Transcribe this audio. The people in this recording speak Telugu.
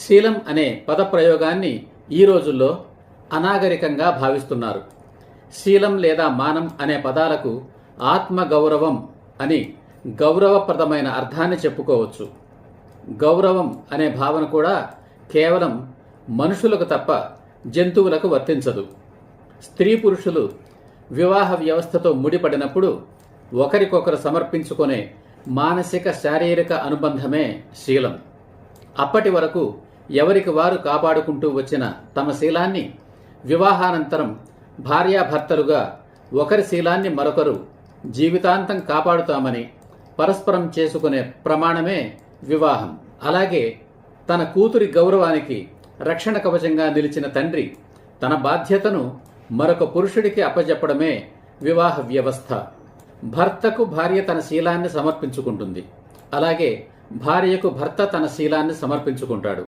శీలం అనే పదప్రయోగాన్ని ఈ రోజుల్లో అనాగరికంగా భావిస్తున్నారు. శీలం లేదా మానం అనే పదాలకు ఆత్మ గౌరవం అని గౌరవప్రదమైన అర్థాన్ని చెప్పుకోవచ్చు. గౌరవం అనే భావన కూడా కేవలం మనుషులకు తప్ప జంతువులకు వర్తించదు. స్త్రీ పురుషులు వివాహ వ్యవస్థతో ముడిపడినప్పుడు ఒకరికొకరు సమర్పించుకునే మానసిక శారీరక అనుబంధమే శీలం. అప్పటి వరకు ఎవరికి వారు కాపాడుకుంటూ వచ్చిన తమ శీలాన్ని వివాహానంతరం భార్యాభర్తలుగా ఒకరి శీలాన్ని మరొకరు జీవితాంతం కాపాడుతామని పరస్పరం చేసుకునే ప్రమాణమే వివాహం. అలాగే తన కూతురి గౌరవానికి రక్షణ కవచంగా నిలిచిన తండ్రి తన బాధ్యతను మరొక పురుషుడికి అప్పజెప్పడమే వివాహ వ్యవస్థ. భర్తకు భార్య తన శీలాన్ని సమర్పించుకుంటుంది. అలాగే భార్యకు భర్త తన శీలాన్ని సమర్పించుకుంటాడు.